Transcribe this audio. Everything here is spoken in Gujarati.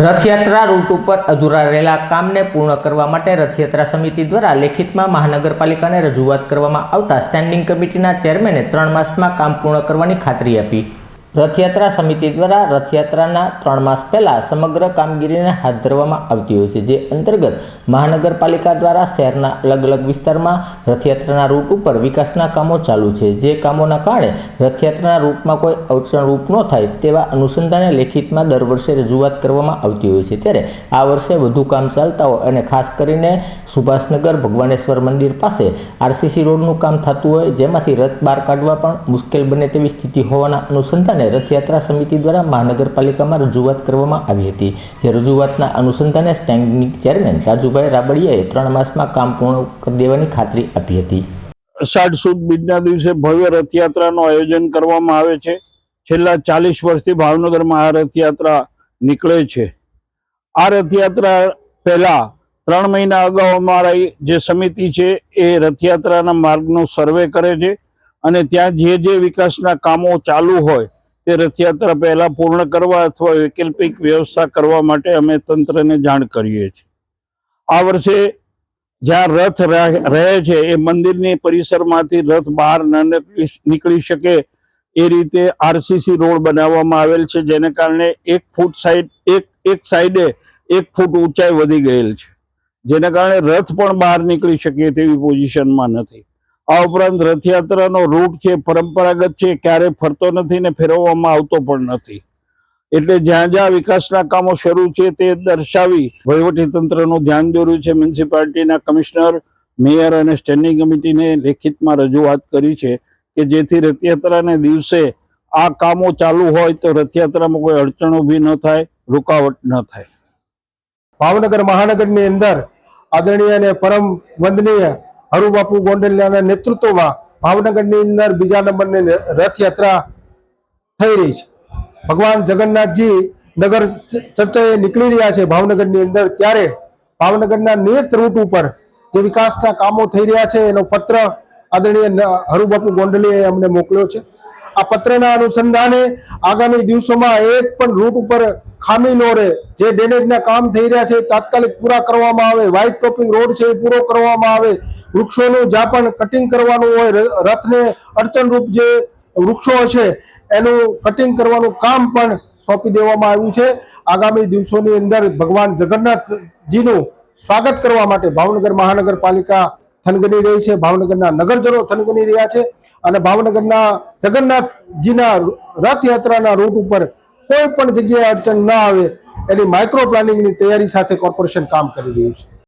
રથયાત્રા રૂટ ઉપર અધૂરા રહેલા કામને પૂર્ણ કરવા માટે રથયાત્રા સમિતિ દ્વારા લેખિતમાં મહાનગરપાલિકાને રજૂઆત કરવામાં આવતા સ્ટેન્ડિંગ કમિટીના ચેરમેને ત્રણ માસમાં કામ પૂર્ણ કરવાની ખાતરી આપી. રથયાત્રા સમિતિ દ્વારા રથયાત્રાના ત્રણ માસ પહેલાં સમગ્ર કામગીરીને હાથ ધરવામાં આવતી હોય છે, જે અંતર્ગત મહાનગરપાલિકા દ્વારા શહેરના અલગ અલગ વિસ્તારમાં રથયાત્રાના રૂટ ઉપર વિકાસના કામો ચાલુ છે. જે કામોના કારણે રથયાત્રાના રૂટમાં કોઈ અડચણરૂપ ન થાય તેવા અનુસંધાને લેખિતમાં દર વર્ષે રજૂઆત કરવામાં આવતી હોય છે. ત્યારે આ વર્ષે વધુ કામ ચાલતા હોય અને ખાસ કરીને સુભાષનગર ભગવાનેશ્વર મંદિર પાસે આરસીસી રોડનું કામ થતું હોય, જેમાંથી રથ બહાર કાઢવા પણ મુશ્કેલ બને તેવી સ્થિતિ હોવાના અનુસંધાને રથયાત્રા સમિતિ દ્વારા મહાનગરપાલિકામાં રજૂઆત કરવામાં આવી હતી. જે રજૂઆતના અનુસંધાને સ્ટેન્ડિંગ ચેરમેન રાજુભાઈ રાબડિયાએ ત્રણ માસમાં કામ પૂર્ણ કરી દેવાની ખાતરી આપી હતી. અષાઢ સુદ બીજના દિવસે ભવ્ય રથયાત્રાનું આયોજન કરવામાં આવે છે. છેલ્લા ચાલીસ વર્ષથી ભાવનગરમાં આ રથયાત્રા નીકળે છે. આ રથયાત્રા પહેલાં ત્રણ મહિના અગાઉ અમારા જે સમિતિ છે એ રથયાત્રાના માર્ગનો સર્વે કરે છે અને ત્યાં જે જે વિકાસના કામો ચાલુ હોય તે રથયાત્રા પહેલાં પૂર્ણ કરવા અથવા વૈકલ્પિક વ્યવસ્થા કરવા માટે અમે તંત્રને જાણ કરીએ છીએ. આ વર્ષે જ્યાં રથ રહે છે, એ મંદિરની પરિસરમાંથી રથ બહાર ન નીકળી શકે એ રીતે આરસીસી રોડ બનાવવામાં આવેલ છે, જેને કારણે એક ફૂટ સાઈડ, એક એક સાઈડે એક ફૂટ ઊંચાઈ વધી ગયેલ છે. જેને કારણે રથ પણ બહાર નીકળી શકે તેવી પોઝિશનમાં નથી. આ ઉપરાંત રથયાત્રાનો રૂટ છે, પરંપરાગત છે ક્યારેય ફરતો નથી ને ફેરવવામાં આવતો પણ નથી. એટલે જ્યાં જ્યાં વિકાસના કામો શરૂ છે તે દર્શાવી તંત્રનું ધ્યાન દોર્યું છે. મ્યુનિસિપાલિટીના કમિશનર, મેયર અને સ્ટેન્ડિંગ કમિટીને લેખિતમાં રજૂઆત કરી છે કે જેથી રથયાત્રાને દિવસે આ કામો ચાલુ હોય તો રથયાત્રામાં કોઈ અડચણ ઊભી ન થાય, રૂકાવટ ન થાય. ભાવનગર મહાનગરની અંદર આદરણીય અને પરમ વંદનીય હરુબાપુ ગોંડલિયાના નેતૃત્વમાં ભાવનગરની અંદર બીજા નંબરની રથયાત્રા થઈ રહી છે. ભગવાન જગન્નાથજી નગર ચર્ચાએ નીકળી રહ્યા છે ભાવનગરની અંદર. ત્યારે ભાવનગરના નિયત રૂટ ઉપર જે વિકાસના કામો થઈ રહ્યા છે, એનો પત્ર આદરણીય હરુબાપુ ગોંડલીએ અમને મોકલ્યો છે. આ પત્રના અનુસંધાને આગામી દિવસોમાં એક પણ રૂટ ઉપર ખામી ન રહે. જે ડેમેજના કામ થઈ રહ્યા છે તાત્કાલિક પૂરા કરવામાં આવે. વ્હાઇટ ટોપિંગ રોડ છે એ પૂરો કરવામાં આવે. વૃક્ષોનું જ્યાં પણ કટિંગ કરવાનું હોય રથને અડચણરૂપ જે વૃક્ષો છે એનું કટિંગ કરવાનું કામ પણ સોંપી દેવામાં આવ્યું છે. આગામી દિવસોની અંદર ભગવાન જગન્નાથજીનું સ્વાગત કરવા માટે ભાવનગર મહાનગરપાલિકા થનગની રહી છે, ભાવનગરના નગરજનો થનગની રહ્યા છે અને ભાવનગરના જગન્નાથજીના રથયાત્રાના રૂટ ઉપર કોઈ પણ જગ્યાએ અડચણ ન આવે એની માઇક્રો પ્લાનિંગની તૈયારી સાથે કોર્પોરેશન કામ કરી રહ્યું છે.